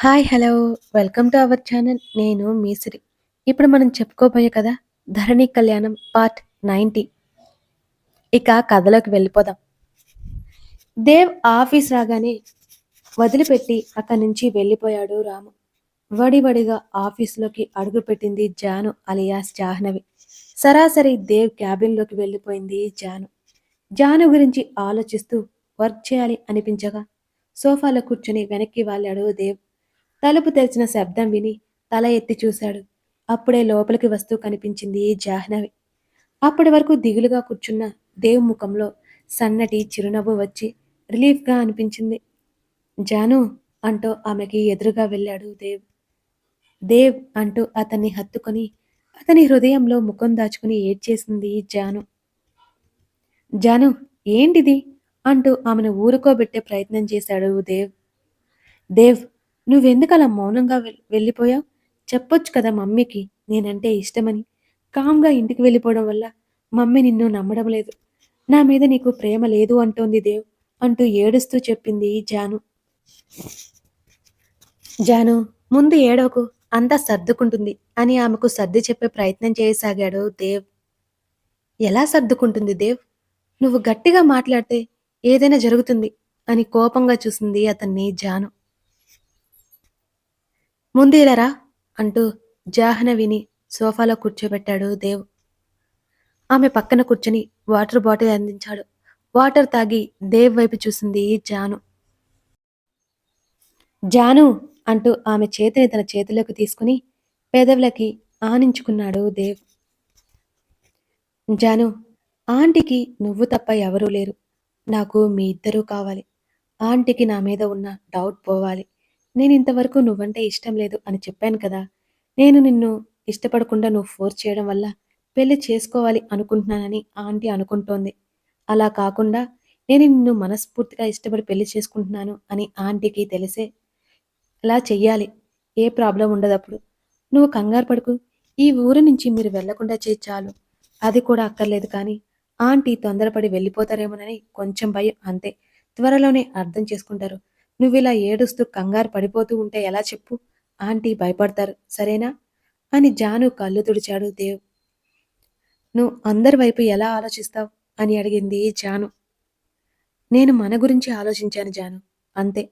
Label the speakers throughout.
Speaker 1: Hi! Hello! Welcome to our channel. నేను మీసిరి ఇప్పుడు మనం చెప్పుకోబోయే కదా 'ధరణి కళ్యాణం' పార్ట్ 90. ఇక కథలోకి వెళ్ళిపోదాం. దేవ్ ఆఫీస్ రాగానే వదిలిపెట్టి అక్కడి నుంచి వెళ్ళిపోయాడు రాము. వడివడిగా ఆఫీసులోకి అడుగుపెట్టింది జాను అలియాస్ జాహ్నవి. సరాసరి దేవ్ క్యాబిన్‌లోకి వెళ్ళిపోయింది జాను. జాను గురించి ఆలోచిస్తూ వర్క్ చేయాలి అనిపించగా సోఫాలో కూర్చొని వెనక్కి వాళ్ళాడు దేవ్. తలుపు తెరిచిన శబ్దం విని తల ఎత్తి చూశాడు. అప్పుడే లోపలికి వస్తూ కనిపించింది జాహ్నవి. అప్పటి వరకు దిగులుగా కూర్చున్న దేవ్ ముఖంలో సన్నటి చిరునవ్వు వచ్చి రిలీఫ్‌గా అనిపించింది. జాను అంటూ ఆమెకి ఎదురుగా వెళ్ళాడు దేవ్. దేవ్ అంటూ అతన్ని హత్తుకొని అతని హృదయంలో ముఖం దాచుకుని ఏడ్చేసింది జాను. జాను ఏంటిది? అంటూ ఆమెను ఊరుకోబెట్టే ప్రయత్నం చేశాడు దేవ్. దేవ్ నువ్వెందుకలా మౌనంగా వెల్ వెళ్ళిపోయావు? చెప్పొచ్చు కదా మమ్మీకి నేనంటే ఇష్టమని. కామ్‌గా ఇంటికి వెళ్ళిపోవడం వల్ల మమ్మీ నిన్ను నమ్మడం లేదు. నా మీద నీకు ప్రేమ లేదు అంటోంది దేవ్ అంటూ ఏడుస్తూ చెప్పింది జాను. జాను ముందు ఏడవకు అంతా సర్దుకుంటుంది అని ఆమెకు సర్ది చెప్పే ప్రయత్నం చేయసాగాడు దేవ్. ఎలా సర్దుకుంటుంది దేవ్? నువ్వు గట్టిగా మాట్లాడితే ఏదైనా జరుగుతుంది అని కోపంగా చూసింది అతన్ని జాను. ముందేలరా రా అంటూ జాహ్నవిని సోఫాలో కూర్చోబెట్టాడు దేవ్. ఆమె పక్కన కూర్చొని వాటర్ బాటిల్ అందించాడు. వాటర్ తాగి దేవ్ వైపు చూసింది జాను. జాను అంటూ ఆమె చేతిని తన చేతిలోకి తీసుకుని పెదవులకి ఆనించుకున్నాడు దేవ్. జాను ఆంటీకి నువ్వు తప్ప ఎవరూ లేరు. నాకు మీ ఇద్దరూ కావాలి. ఆంటీకి నా మీద ఉన్న డౌట్ పోవాలి. నేను ఇంతవరకు నువ్వంటే ఇష్టం లేదు అని చెప్పాను కదా! నేను నిన్ను ఇష్టపడకుండా నువ్వు ఫోర్స్ చేయడం వల్ల పెళ్ళి చేసుకోవాలి అనుకుంటున్నానని ఆంటీ అనుకుంటోంది. అలా కాకుండా నేను నిన్ను మనస్ఫూర్తిగా ఇష్టపడి పెళ్ళి చేసుకుంటున్నాను అని ఆంటీకి తెలిసే అలా చెయ్యాలి. ఏ ప్రాబ్లం ఉండదు అప్పుడు నువ్వు కంగారు పడుకు ఈ ఊరు నుంచి మీరు వెళ్ళకుండా చేయి చాలు. అది కూడా అక్కర్లేదు కానీ ఆంటీ తొందరపడి వెళ్ళిపోతారేమోనని కొంచెం భయం అంతే. త్వరలోనే అర్థం చేసుకుంటారు. నువ్విలా ఏడుస్తూ కంగారు పడిపోతూ ఉంటే ఎలా చెప్పు? ఆంటీ భయపడతారు. సరేనా? అని జాను కళ్ళు తుడిచాడు దేవ్. నువ్వు అందరి వైపు ఎలా ఆలోచిస్తావు? అని అడిగింది జాను. నేను మన గురించి ఆలోచించాను జాను. అంతే.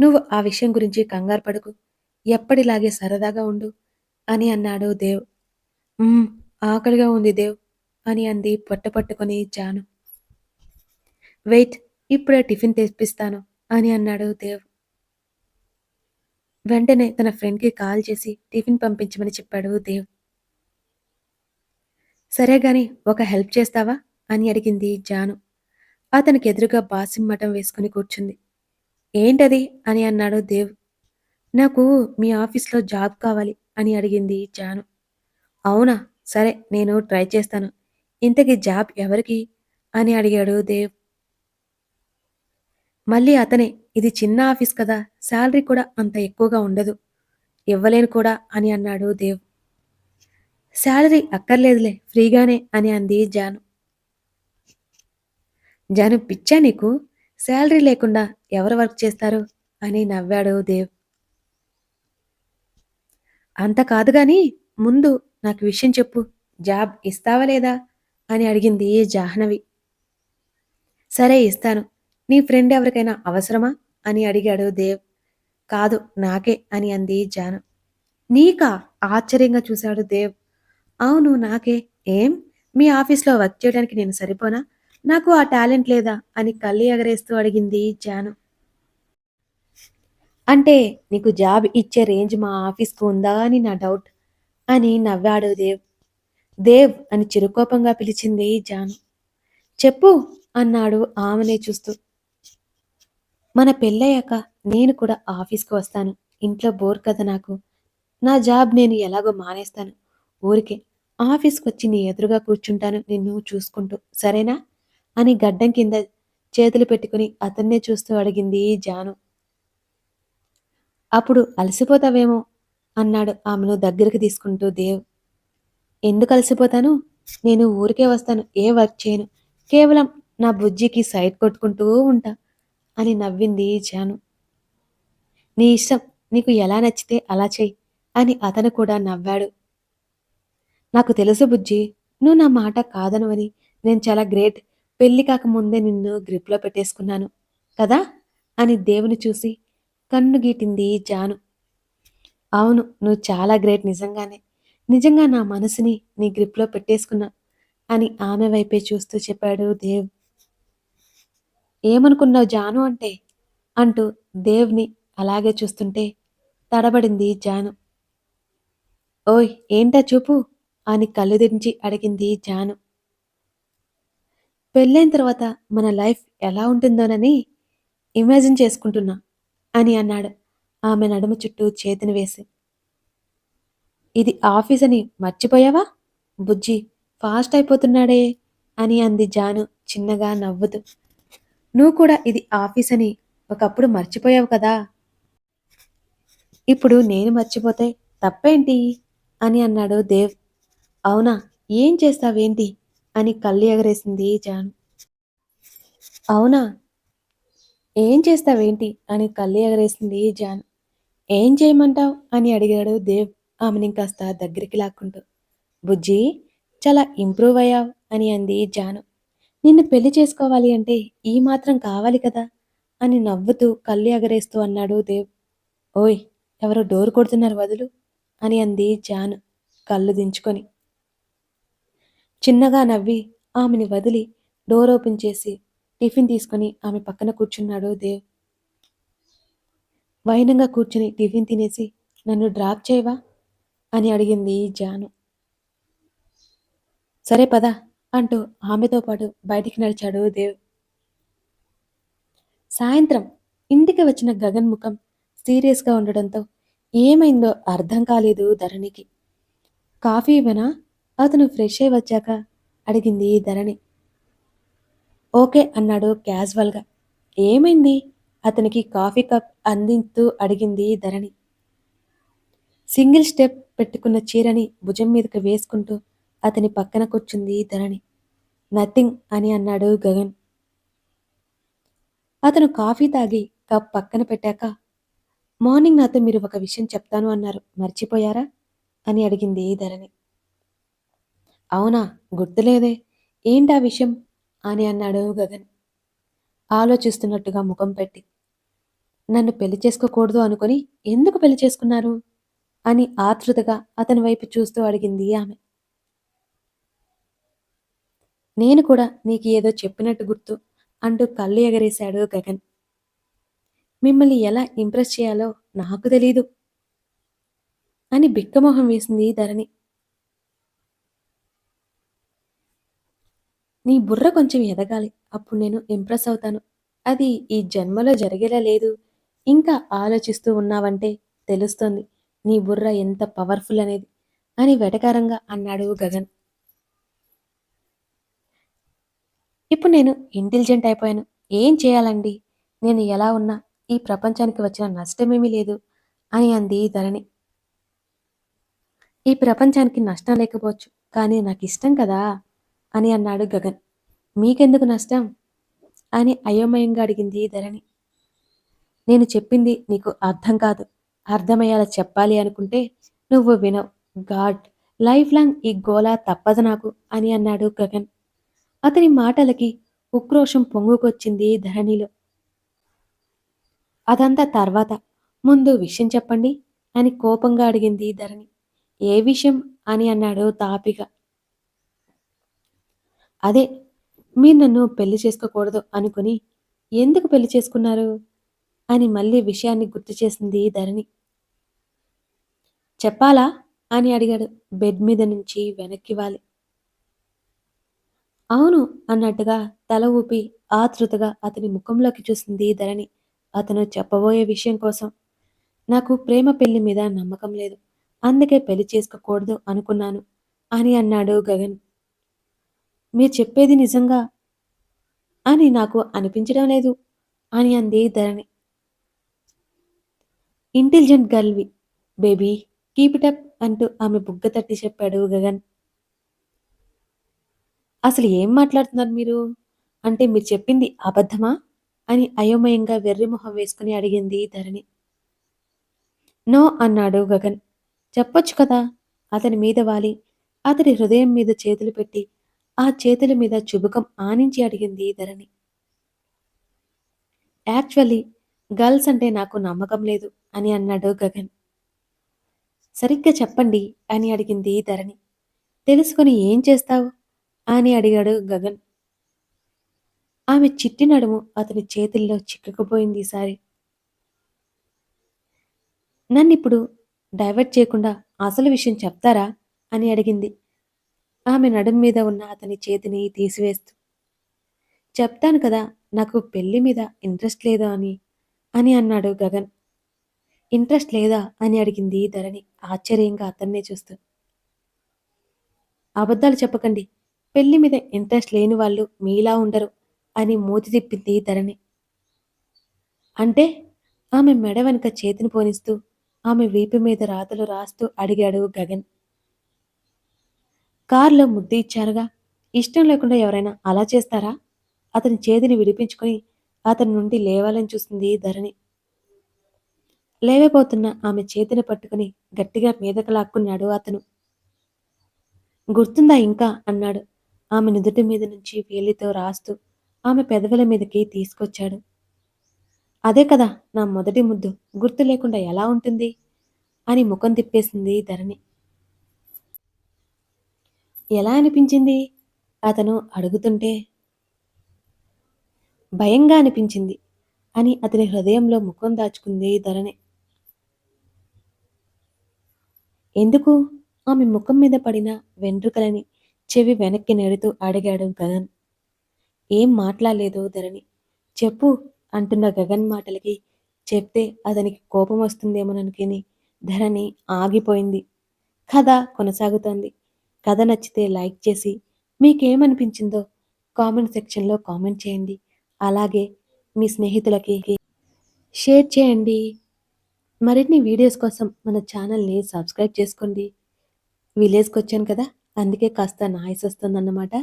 Speaker 1: నువ్వు ఆ విషయం గురించి కంగారు పడకు. ఎప్పటిలాగే సరదాగా ఉండు అని అన్నాడు దేవ్. ఆకలిగా ఉంది దేవ్ అని అంది పొట్ట పట్టుకొని జాను. వెయిట్ ఇప్పుడే టిఫిన్ తెప్పిస్తాను అని అన్నాడు దేవ్. వెంటనే తన ఫ్రెండ్‌కి కాల్ చేసి టిఫిన్ పంపించమని చెప్పాడు దేవ్. సరే గాని ఒక హెల్ప్ చేస్తావా? అని అడిగింది జాను. అతనికి ఎదురుగా బాసిం వేసుకుని కూర్చుంది. ఏంటది? అని అన్నాడు దేవ్. నాకు మీ ఆఫీస్‌లో జాబ్ కావాలి అని అడిగింది జాను. అవునా? సరే నేను ట్రై చేస్తాను. ఇంతకీ జాబ్ ఎవరికి? అని అడిగాడు దేవ్. మళ్ళీ అతనే ఇది చిన్న ఆఫీస్ కదా! శాలరీ కూడా అంత ఎక్కువగా ఉండదు. ఇవ్వలేను కూడా అని అన్నాడు దేవ్. శాలరీ అక్కర్లేదులే ఫ్రీగానే అని అంది జాను. జాను పిచ్చా నీకు? శాలరీ లేకుండా ఎవరు వర్క్ చేస్తారు? అని నవ్వాడు దేవ్. అంత కాదు గాని ముందు నాకు విషయం చెప్పు. జాబ్ ఇస్తావా లేదా? అని అడిగింది జాహ్నవి. సరే ఇస్తాను. నీ ఫ్రెండ్ ఎవరికైనా అవసరమా? అని అడిగాడు దేవ్. కాదు నాకే అని అంది జాను. నీకా? ఆశ్చర్యంగా చూశాడు దేవ్. అవును నాకే. ఏం? మీ ఆఫీస్‌లో వర్క్ చేయడానికి నేను సరిపోనా? నాకు ఆ టాలెంట్ లేదా? అని కళ్ళు ఎగరేస్తూ అడిగింది జాను. అంటే నీకు జాబ్ ఇచ్చే రేంజ్ మా ఆఫీస్‌కు ఉందా అని నా డౌట్ అని నవ్వాడు దేవ్. దేవ్ అని చిరుకోపంగా పిలిచింది జాను. చెప్పు అన్నాడు ఆమెనే చూస్తూ. మన పెళ్ళయ్యాక నేను కూడా ఆఫీస్‌కి వస్తాను. ఇంట్లో బోర్ కదా నాకు. నా జాబ్ నేను ఎలాగో మానేస్తాను. ఊరికే ఆఫీస్కి వచ్చి నీ ఎదురుగా కూర్చుంటాను నిన్ను చూసుకుంటూ. సరేనా? అని గడ్డం కింద చేతులు పెట్టుకుని అతన్నే చూస్తూ అడిగింది జాను. అప్పుడు అలసిపోతావేమో అన్నాడు ఆమెను దగ్గరికి తీసుకుంటూ దేవ్. ఎందుకు అలసిపోతాను? నేను ఊరికే వస్తాను. ఏ వర్క్ చేయను. కేవలం నా బుజ్జికి సైట్ కొట్టుకుంటూ ఉంటా అని నవ్వింది జాను. నీ ఇష్టం నీకు ఎలా నచ్చితే అలా చెయ్యి అని అతను కూడా నవ్వాడు. నాకు తెలుసు బుజ్జి నువ్వు నా మాట కాదనువని నేను చాలా గ్రేట్. పెళ్ళి కాకముందే నిన్ను గ్రిప్లో పెట్టేసుకున్నాను కదా? అని దేవుని చూసి కన్ను గీటింది జాను. అవును నువ్వు చాలా గ్రేట్ నిజంగానే. నిజంగా నా మనసుని నీ గ్రిప్లో పెట్టేసుకున్నా అని ఆమె వైపే చూస్తూ చెప్పాడు దేవ్. ఏమనుకున్నావు జాను అంటే? అంటూ దేవ్ని అలాగే చూస్తుంటే తడబడింది జాను. ఓయ్ ఏంటా చూపు? అని కళ్ళు దించి అడిగింది జాను. పెళ్ళైన తర్వాత మన లైఫ్ ఎలా ఉంటుందోనని ఇమాజిన్ చేసుకుంటున్నా అని అన్నాడు ఆమె నడుము చుట్టూ చేతిని వేసి. ఇది ఆఫీస్ అని మర్చిపోయావా? బుజ్జి ఫాస్ట్ అయిపోతున్నాడే అని అంది జాను చిన్నగా నవ్వుతూ. నువ్వు కూడా ఇది ఆఫీస్ అని ఒకప్పుడు మర్చిపోయావు కదా. ఇప్పుడు నేను మర్చిపోతే తప్పేంటి? అని అన్నాడు దేవ్. అవునా? ఏం చేస్తావేంటి? అని కళ్ళు ఎగరేసింది జాను. అవునా? ఏం చేస్తావేంటి? అని కళ్ళు ఎగరేసింది జాను. ఏం చేయమంటావు? అని అడిగాడు దేవ్ ఆమెని కాస్త దగ్గరికి లాక్కుంటూ. బుజ్జి చాలా ఇంప్రూవ్ అయ్యావు అని అంది జాను. నిన్ను పెళ్ళి చేసుకోవాలి అంటే ఈ మాత్రం కావాలి కదా? అని నవ్వుతూ కళ్ళు ఎగరేస్తూ అన్నాడు దేవ్. ఓయ్ ఎవరో డోర్ కొడుతున్నారు వదులు అని అంది జాను కళ్ళు దించుకొని. చిన్నగా నవ్వి ఆమెని వదిలి డోర్ ఓపెన్ చేసి టిఫిన్ తీసుకుని ఆమె పక్కన కూర్చున్నాడు దేవ్. వైనంగా కూర్చుని టిఫిన్ తినేసి నన్ను డ్రాప్ చేయవా? అని అడిగింది జాను. సరే పదా అంటూ ఆమెతో పాటు బయటికి నడిచాడు దేవ్. సాయంత్రం ఇంటికి వచ్చిన గగన్ ముఖం సీరియస్గా ఉండడంతో ఏమైందో అర్థం కాలేదు ధరణికి. కాఫీ ఇవ్వనా? అతను ఫ్రెష్ అయి వచ్చాక అడిగింది ధరణి. ఓకే అన్నాడు క్యాజువల్గా ఏమైంది? అతనికి కాఫీ కప్ అందిస్తూ అడిగింది ధరణి. సింగిల్ స్టెప్ పెట్టుకున్న చీరని భుజం మీదకి వేసుకుంటూ అతని పక్కన కూర్చుంది ధరణి. నథింగ్ అని అన్నాడు గగన్. అతను కాఫీ తాగి కప్ పక్కన పెట్టాక మార్నింగ్ నాతో మీరు ఒక విషయం చెప్తాను అన్నారు. మర్చిపోయారా? అని అడిగింది ధరణి. అవునా గుర్తులేదే. ఏంటా విషయం? అని అన్నాడు గగన్. ఆలోచిస్తున్నట్టుగా ముఖం పెట్టి నన్ను పెళ్ళి చేసుకోకూడదు అనుకుని ఎందుకు పెళ్ళి చేసుకున్నారు? అని ఆతృతగా అతని వైపు చూస్తూ అడిగింది ఆమె. నేను కూడా నీకు ఏదో చెప్పినట్టు గుర్తు అంటూ కళ్ళు ఎగరేశాడు గగన్. మిమ్మల్ని ఎలా ఇంప్రెస్ చేయాలో నాకు తెలీదు అని బిక్కమొహం వేసింది ధరణి. నీ బుర్ర కొంచెం ఎదగాలి అప్పుడు నేను ఇంప్రెస్ అవుతాను. అది ఈ జన్మలో జరిగేలా లేదు. ఇంకా ఆలోచిస్తూ ఉన్నావంటే తెలుస్తోంది నీ బుర్ర ఎంత పవర్ఫుల్ అనేది అని వెటకారంగా అన్నాడు గగన్. ఇప్పుడు నేను ఇంటెలిజెంట్ అయిపోయాను. ఏం చేయాలండి? నేను ఎలా ఉన్నా? ఈ ప్రపంచానికి వచ్చిన నష్టమేమీ లేదు అని అంది ధరణి. ఈ ప్రపంచానికి నష్టం లేకపోవచ్చు కానీ నాకు ఇష్టం కదా అని అన్నాడు గగన్. మీకెందుకు నష్టం? అని అయోమయంగా అడిగింది ధరణి. నేను చెప్పింది నీకు అర్థం కాదు. అర్థమయ్యేలా చెప్పాలి అనుకుంటే నువ్వు వినవు. గాడ్ లైఫ్ లాంగ్ ఈ గోలా తప్పదు నాకు అని అన్నాడు గగన్. అతని మాటలకి ఉక్రోషం పొంగుకొచ్చింది ధరణిలో. అదంతా తర్వాత. ముందు విషయం చెప్పండి అని కోపంగా అడిగింది ధరణి. ఏ విషయం అని అన్నాడు తాపిగా అదే మీరు నన్ను పెళ్ళి చేసుకోకూడదు అనుకుని ఎందుకు పెళ్ళి చేసుకున్నారు? అని మళ్ళీ విషయాన్ని గుర్తు చేసింది ధరణి. చెప్పాలా? అని అడిగాడు బెడ్ మీద నుంచి వెనక్కి వాలి. అవును అన్నట్టుగా తల ఊపి ఆతృతగా అతని ముఖంలోకి చూసింది ధరణి. అతను చెప్పబోయే విషయం కోసం. నాకు ప్రేమ పెళ్ళి మీద నమ్మకం లేదు. అందుకే పెళ్ళి చేసుకోకూడదు అనుకున్నాను అని అన్నాడు గగన్. మీరు చెప్పేది నిజంగా అని నాకు అనిపించడం లేదు అని అంది ధరణి. ఇంటెలిజెంట్ గర్ల్వి. బేబీ కీప్ ఇట్ అప్ అంటూ ఆమె బుగ్గ తట్టి చెప్పాడు గగన్. అసలు ఏం మాట్లాడుతున్నారు మీరు? అంటే మీరు చెప్పింది అబద్ధమా? అని అయోమయంగా వెర్రి మొహం వేసుకుని అడిగింది ధరణి. నో అన్నాడు గగన్. చెప్పొచ్చు కదా అతని మీద వాలి. అతడి హృదయం మీద చేతులు పెట్టి ఆ చేతుల మీద చుబుకం ఆనించి అడిగింది ధరణి. యాక్చువల్లీ గర్ల్స్ అంటే నాకు నమ్మకం లేదు అని అన్నాడు గగన్. సరిగ్గా చెప్పండి అని అడిగింది ధరణి. తెలుసుకొని ఏం చేస్తావు? అని అడిగాడు గగన్. ఆమె చిట్టి నడుము అతని చేతుల్లో చిక్కుకుపోయింది ఈసారి. నన్నిప్పుడు డైవర్ట్ చేయకుండా అసలు విషయం చెప్తారా అని అడిగింది. ఆమె నడుం మీద ఉన్న అతని చేతిని తీసివేస్తూ. చెప్తాను కదా నాకు పెళ్ళి మీద ఇంట్రెస్ట్ లేదా అని అని అన్నాడు గగన్. ఇంట్రెస్ట్ లేదా అని అడిగింది ధరణి ఆశ్చర్యంగా అతన్నే చూస్తూ. అబద్ధాలు చెప్పకండి పెళ్ళి మీద ఇంట్రెస్ట్ లేని వాళ్ళు మీలా ఉండరు అని మూతి తిప్పింది ధరణి. అంటే ఆమె మెడ వెనుక చేతిని పోనిస్తూ ఆమె వీపు మీద రాతలు రాస్తూ అడిగాడు గగన్. కారులో ముద్దు ఇచ్చారుగా ఇష్టం లేకుండా ఎవరైనా అలా చేస్తారా? అతని చేతిని విడిపించుకొని అతని నుండి లేవాలని చూస్తుంది ధరణి. లేవబోతున్న ఆమె చేతిని పట్టుకుని గట్టిగా మీదకు లాక్కున్నాడు అతను. గుర్తుందా ఇంకా? అన్నాడు. ఆమె నుదుటి మీద నుంచి వేలితో రాస్తూ ఆమె పెదవుల మీదకి తీసుకొచ్చాడు. అదే కదా నా మొదటి ముద్దు. గుర్తు లేకుండా ఎలా ఉంటుంది? అని ముఖం తిప్పేసింది ధరణి. ఎలా అనిపించింది? అతను అడుగుతుంటే. భయంగా అనిపించింది అని అతని హృదయంలో ముఖం దాచుకుంది ధరణి. ఎందుకు? ఆమె ముఖం మీద పడిన వెంట్రుకలని చెవి వెనక్కి నెడుతూ అడిగాడు గగన్. ఏం మాట్లాడలేదు ధరణి. చెప్పు అంటున్న గగన్ మాటలకి చెప్తే అతనికి కోపం వస్తుందేమోననుకుని ధరణి ఆగిపోయింది. కథ కొనసాగుతోంది. కథ నచ్చితే లైక్ చేసి మీకేమనిపించిందో కామెంట్ సెక్షన్లో కామెంట్ చేయండి. అలాగే మీ స్నేహితులకి షేర్ చేయండి. మరిన్ని వీడియోస్ కోసం మన ఛానల్ని సబ్స్క్రైబ్ చేసుకోండి. విలేజ్కి వచ్చాను కదా? అందుకే కాస్త నాయిస్ వస్తుందన్నమాట.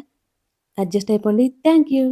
Speaker 1: అడ్జస్ట్ అయిపోండి. Thank you.